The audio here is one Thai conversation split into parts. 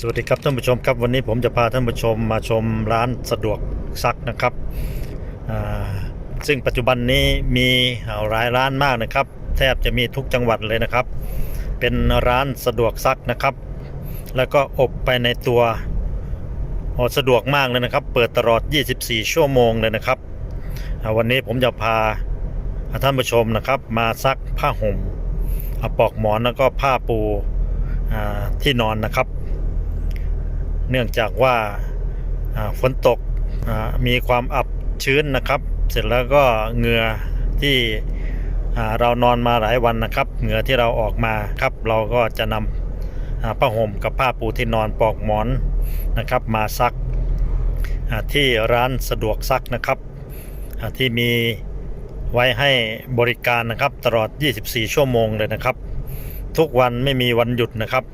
สวัสดีครับท่านผู้ชมครับวันนี้ผมจะพาท่านผู้ชมมาชมร้านสะดวกซักนะครับซึ่งปัจจุบันนี้มีหลายร้านมากนะครับ แทบจะมีทุกจังหวัดเลยนะครับ เป็นร้านสะดวกซักนะครับ แล้วก็อบไปในตัวสะดวกมากเลยนะครับ เปิดตลอด 24 ชั่วโมงเลยนะครับวันนี้ผมจะพาท่านผู้ชมนะครับ มาซักผ้าห่มอ่าปลอกหมอนแล้วก็ผ้าปูที่นอนนะครับ เนื่องจากว่าฝนตกมีความอับชื้นนะครับ เสร็จแล้วก็เหงื่อที่เรานอนมาหลายวันนะครับ เหงื่อที่เราออกมาครับ เราก็จะนำผ้าห่มกับผ้าปูที่นอนปลอกหมอนนะครับ มาซักที่ร้านสะดวกซักนะครับที่มีไว้ให้บริการนะครับ ตลอด 24 ชั่วโมงเลยนะครับ ทุกวันไม่มีวันหยุดนะครับ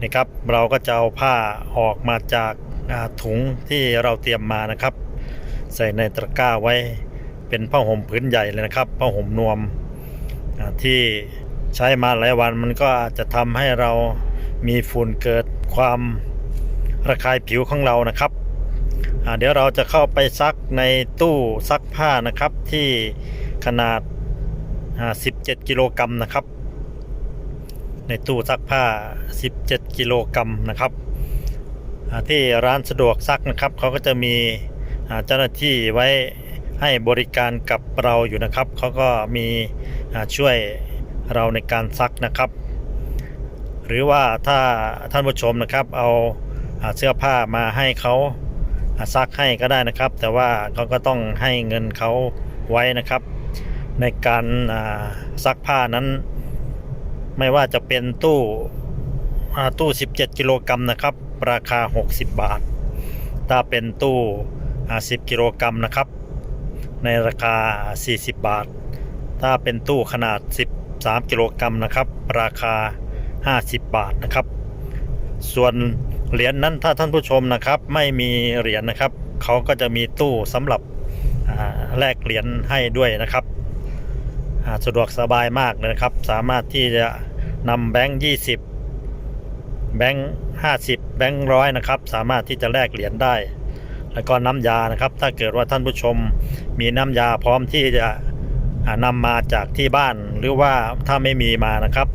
นี่ครับเราก็จะเอาผ้าออกมาจากาถุงที่เราเตรียมมานะครับ ใส่ในตะกร้าไว้เป็นผ้าห่มพื้นใหญ่เลยนะครับผ้าห่มนวมที่ใช้มาหลายวันมันก็อาจจะทำให้เรามีฝุ่นเกิดความระคายผิวของเรานะครับเดี๋ยวเราจะเข้าไปซักในตู้ซักผ้านะครับที่ขนาด 17 กิโลกรัมนะครับ ในตู้ซักผ้า 17 กิโลกรัมนะครับ ที่ร้านสะดวกซักนะครับเขาก็จะมีเจ้าหน้าที่ไว้ให้บริการกับเราอยู่นะครับเขาก็มีช่วยเราในการซักนะครับ หรือว่าถ้าท่านผู้ชมนะครับเอาเสื้อผ้ามาให้เขาซักให้ก็ได้นะครับ แต่ว่าเขาก็ต้องให้เงินเขาไว้นะครับ ในการซักผ้านั้น ไม่ว่าจะเป็นตู้ตู้ 17 กิโลกรัมนะครับ ราคา 60 บาท ถ้าเป็นตู้ 10 กิโลกรัมนะครับ ในราคา 40 บาท ถ้าเป็นตู้ขนาด 13 กิโลกรัมนะครับ ราคา 50 บาทนะครับ ส่วนเหรียญนั้นถ้าท่านผู้ชมนะครับ ไม่มีเหรียญนะครับ เขาก็จะมีตู้สำหรับแลกเหรียญให้ด้วยนะครับ สะดวกสบายมากเลยนะครับ สามารถที่จะนำแบงค์20 แบงค์50 แบงค์ร้อยนะครับ สามารถที่จะแลกเหรียญได้ แล้วก็น้ำยานะครับ ถ้าเกิดว่าท่านผู้ชมมีน้ำยาพร้อมที่จะนำมาจากที่บ้านหรือว่าถ้าไม่มีมานะครับ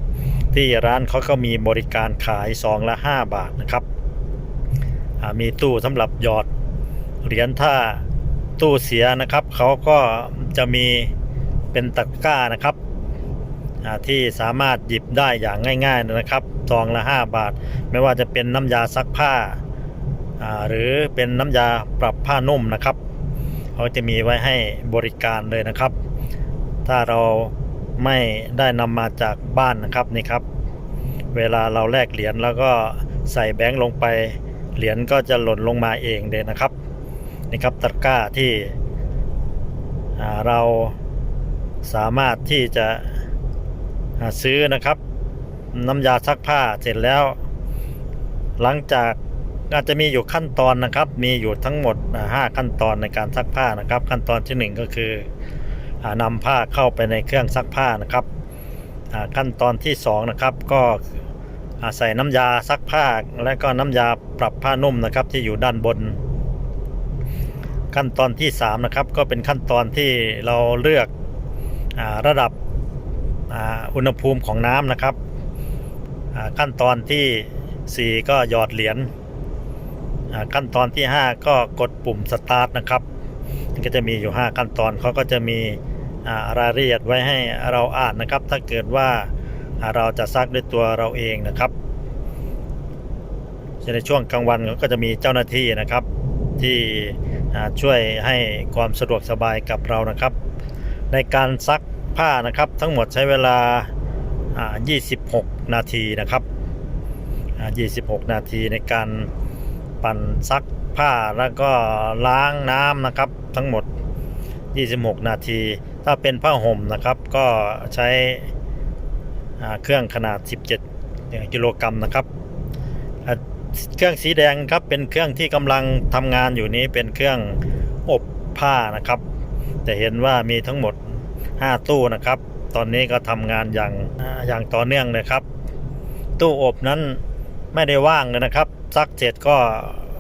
ที่ร้านเขาก็มีบริการขายซองละ 5 บาทนะครับมีตู้สำหรับหยอดเหรียญถ้าตู้เสียนะครับ เขาก็จะมี เป็นตะกร้านะครับที่สามารถหยิบได้อย่างง่าย ๆนะครับซองละ 5 บาท ไม่ว่าจะเป็นน้ำยาซักผ้า หรือเป็นน้ำยาปรับผ้านุ่มนะครับเขาจะมีไว้ให้บริการเลยนะครับ ถ้าเราไม่ได้นำมาจากบ้านนะครับนี่ครับ เวลาเราแลกเหรียญแล้วก็ใส่แบงค์ลงไป เหรียญก็จะหล่นลงมาเองเลยนะครับนี่ครับตะกร้าที่เรา สามารถที่จะอ่าซื้อนะครับ น้ำยาซักผ้าเสร็จแล้ว หลังจากอาจจะมีอยู่ขั้นตอนนะครับ มีอยู่ทั้งหมดอ่าห้าขั้นตอนในการซักผ้านะครับ ขั้นตอนที่หนึ่งก็คืออานำผ้าเข้าไปในเครื่องซักผ้านะครับขั้นตอนที่สองนะครับก็ใส่น้ำยาซักผ้าและก็น้ำยาปรับผ้านุ่มนะครับที่อยู่ด้านบน ขั้นตอนที่3นะครับก็เป็นขั้นตอนที่เราเลือก ระดับอุณหภูมิของน้ำนะครับ ขั้นตอนทีสี่ 4 ก็หยอดเหรียญขั้นตอนที่ 5 ก็กดปุ่มสตาร์ทนะครับก็จะมีอยู่ 5 ขั้นตอนเขาก็จะมีอารายละเอียดไว้ให้เราอ่านนะครับ ถ้าเกิดว่าเราจะซักด้วยตัวเราเองนะครับในช่วงกลางวันก็จะมีเจ้าหน้าที่นะครับที่ช่วยให้ความสะดวกสบายกับเรานะครับ ในการซักผ้านะครับ ทั้งหมดใช้เวลา 26 นาทีนะครับ 26 นาทีในการปั่นซักผ้าแล้วก็ล้างน้ำนะครับ ทั้งหมด 26 นาที ถ้าเป็นผ้าห่มนะครับ ก็ใช้เครื่องขนาด 17 กิโลกรัมนะครับเครื่องสีแดงครับเป็นเครื่องที่กำลังทำงานอยู่นี้เป็นเครื่องอบผ้านะครับ จะเห็นว่ามีทั้งหมด 5 ตู้นะครับ ตอนนี้ก็ทำงานอย่างอย่างต่อเนื่องเลยครับ ตู้อบนั้นไม่ได้ว่างเลยนะครับซักเสร็จก็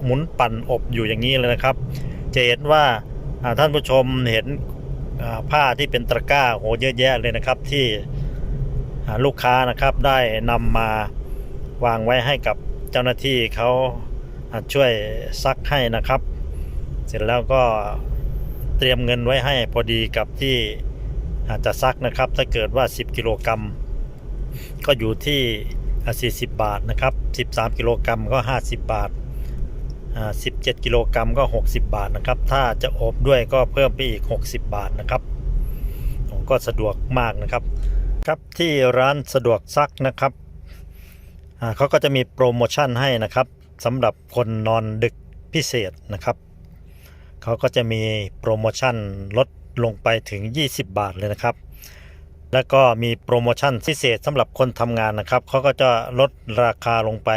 หมุนปั่นอบอยู่อย่างนี้เลยนะครับ จะเห็นว่าท่านผู้ชมเห็นผ้าที่เป็นตะกร้าโหเยอะแยะเลยนะครับที่ลูกค้านะครับได้นำมาวางไว้ให้กับเจ้าหน้าที่เขาช่วยซักให้นะครับ เสร็จแล้วก็เตรียมเงินไว้ให้พอดีกับที่ อาจจะซักนะครับ ถ้าเกิดว่า 10 กิโลกรัมก็อยู่ที่ 40 บาทนะครับ 13 กิโลกรัมก็ 50 บาทอ่า17 กิโลกรัมก็ 60 บาทนะครับ ถ้าจะอบด้วยก็เพิ่มไปอีก 60 บาทนะครับผมก็สะดวกมากนะครับ ครับที่ร้านสะดวกซักนะครับอ่าเขาก็จะมีโปรโมชั่นให้นะครับสำหรับคนนอนดึกพิเศษนะครับ เขาก็จะมีโปรโมชั่นลด ลงไปถึง 20 บาทเลยนะครับ แล้วก็มีโปรโมชั่นพิเศษสำหรับคนทำงานนะครับเขาก็จะลดราคาลงไป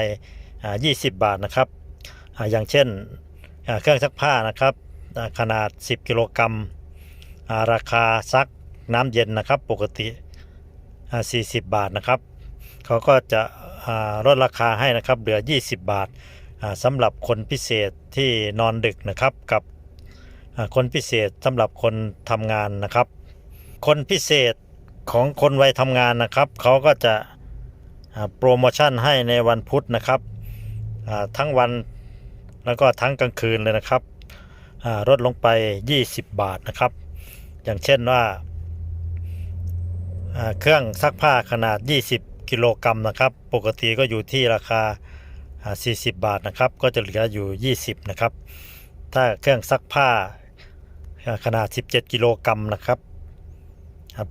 อ่า20 บาทนะครับออย่างเช่นเครื่องซักผ้านะครับขนาด 10 กิโลกรัมราคาซักน้ำเย็นนะครับปกติอ่า40 บาทนะครับเขาก็จะลดราคาให้นะครับเหลือ 20 บาทอ่าสำหรับคนพิเศษที่นอนดึกนะครับกับ คนพิเศษสำหรับคนทำงานนะครับ คนพิเศษของคนวัยทำงานนะครับเขาก็จะโปรโมชั่นให้ในวันพุธนะครับทั้งวันแล้วก็ทั้งกลางคืนเลยนะครับลดลงไป 20 บาทนะครับ อย่างเช่นว่าเครื่องซักผ้าขนาด 20 กิโลกรัมนะครับ ปกติก็อยู่ที่ราคาอ่า40 บาทนะครับ ก็จะเหลืออยู่ 20 นะครับ ถ้าเครื่องซักผ้า ขนาด 17 กิโลกรัมนะครับ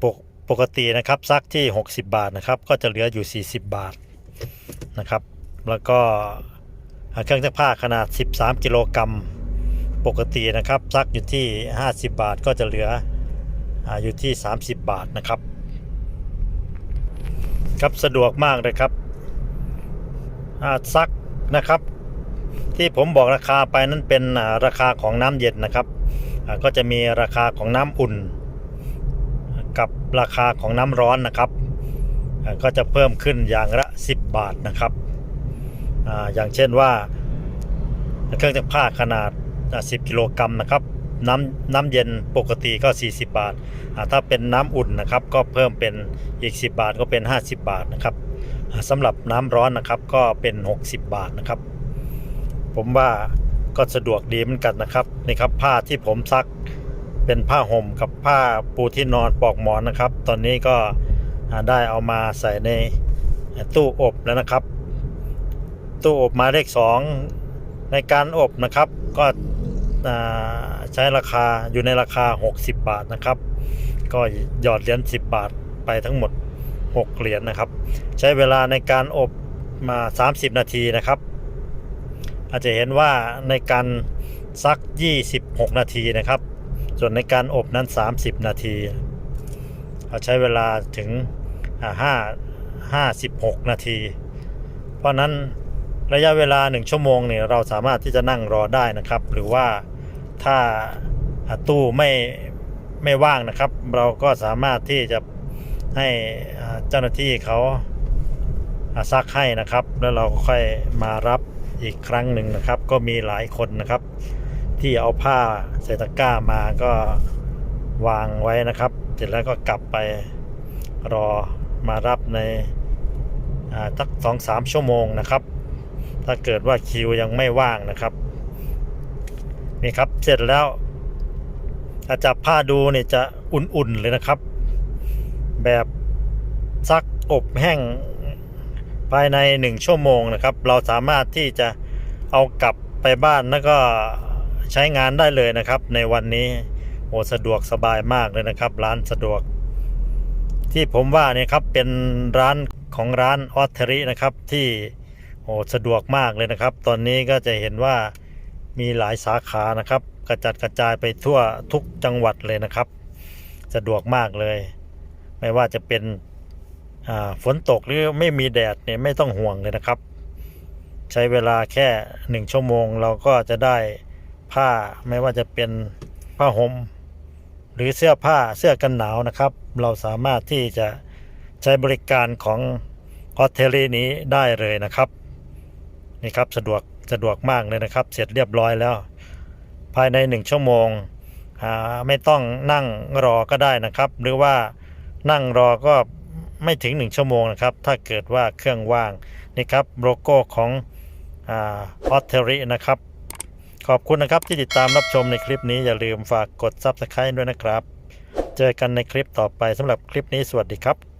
ปกปกตินะครับซักที่ 60 บาทนะครับ ก็จะเหลืออยู่ 40 บาทนะครับ แล้วก็เครื่องซักผ้าขนาด 13 กิโลกรัมปกตินะครับซักอยู่ที่ 50 บาทก็จะเหลืออยู่ที่ 30 บาทนะครับ ครับสะดวกมากเลยครับซักนะครับ ที่ผมบอกราคาไปนั้นเป็นราคาของน้ำเย็นนะครับ ก็จะมีราคาของน้ำอุ่น กับราคาของน้ำร้อนนะครับ ก็จะเพิ่มขึ้นอย่างละ 10 บาทนะครับออย่างเช่นว่าเครื่องซักผ้าขนาด 10 กิโลกรัมนะครับน้ำน้ำเย็นปกติก็ 40 บาทอ่าถ้าเป็นน้ำอุ่นนะครับ ก็เพิ่มเป็นอีก 10 บาทก็เป็น 50 บาทนะครับสำหรับน้ำร้อนนะครับก็เป็น 60 บาทนะครับ ผมว่า ก็สะดวกดีเหมือนกันนะครับนี่ครับผ้าที่ผมซักเป็นผ้าห่มกับผ้าปูที่นอนปลอกหมอนนะครับ ตอนนี้ก็ได้เอามาใส่ในตู้อบแล้วนะครับ ตู้อบมาเลข2ในการอบนะครับ ก็ใช้ราคาอยู่ในราคา 60 บาทนะครับ ก็หยอดเหรียญ10 บาทไปทั้งหมด 6 เหรียญนะครับ ใช้เวลาในการอบมา 30 นาทีนะครับ อาจจะเห็นว่าในการซัก 26 นาทีนะครับ ส่วนในการอบนั้น 30 นาทีเราใช้เวลาถึงอ่า5 56 นาที เพราะนั้นระยะเวลา 1 ชั่วโมงเนี่ยเราสามารถที่จะนั่งรอได้นะครับ หรือว่าถ้าตู้ไม่ไม่ว่างนะครับ เราก็สามารถที่จะให้เจ้าหน้าที่เขาอ่าซักให้นะครับ แล้วเราก็ค่อยมารับ อีกครั้งหนึ่งนะครับ ก็มีหลายคนนะครับ ที่เอาผ้าใส่ตะกร้ามาก็วางไว้นะครับ เสร็จแล้วก็กลับไปรอมารับในอ่าสักสองสามชั่วโมงนะครับ ถ้าเกิดว่าคิวยังไม่ว่างนะครับ นี่ครับเสร็จแล้วถ้าจับผ้าดูเนี่ยจะอุ่นๆเลยนะครับ แบบซักอบแห้ง ภายใน 1 ชั่วโมงนะครับ เราสามารถที่จะเอากลับไปบ้านแล้วก็ใช้งานได้เลยนะครับ ในวันนี้โอ้สะดวกสบายมากเลยนะครับ ร้านสะดวก ที่ผมว่าเนี่ยครับเป็นร้านของร้านออเทรินะครับที่โอ้สะดวกมากเลยนะครับ ตอนนี้ก็จะเห็นว่ามีหลายสาขานะครับ กระจัดกระจายไปทั่วทุกจังหวัดเลยนะครับ สะดวกมากเลย ไม่ว่าจะเป็น ฝนตกหรือไม่มีแดดเนี่ยไม่ต้องห่วงเลยนะครับ ใช้เวลาแค่หนึ่งชั่วโมง เราก็จะได้ผ้าไม่ว่าจะเป็นผ้าห่มหรือเสื้อผ้าเสื้อกันหนาวนะครับ เราสามารถที่จะใช้บริการของฮอตเทลนี้ได้เลยนะครับนี่ครับสะดวกสะดวกมากเลยนะครับ เสร็จเรียบร้อยแล้ว ภายใน1ชั่วโมงอ่าไม่ต้องนั่งรอก็ได้นะครับ หรือว่านั่งรอก็ ไม่ถึง 1 ชั่วโมงนะครับ ถ้าเกิดว่าเครื่องว่างนี่ครับโลโก้ของออสเทอรินะครับ ขอบคุณนะครับที่ติดตามรับชมในคลิปนี้อย่าลืมฝากกด Subscribe ด้วยนะครับ เจอกันในคลิปต่อไปสำหรับคลิปนี้สวัสดีครับ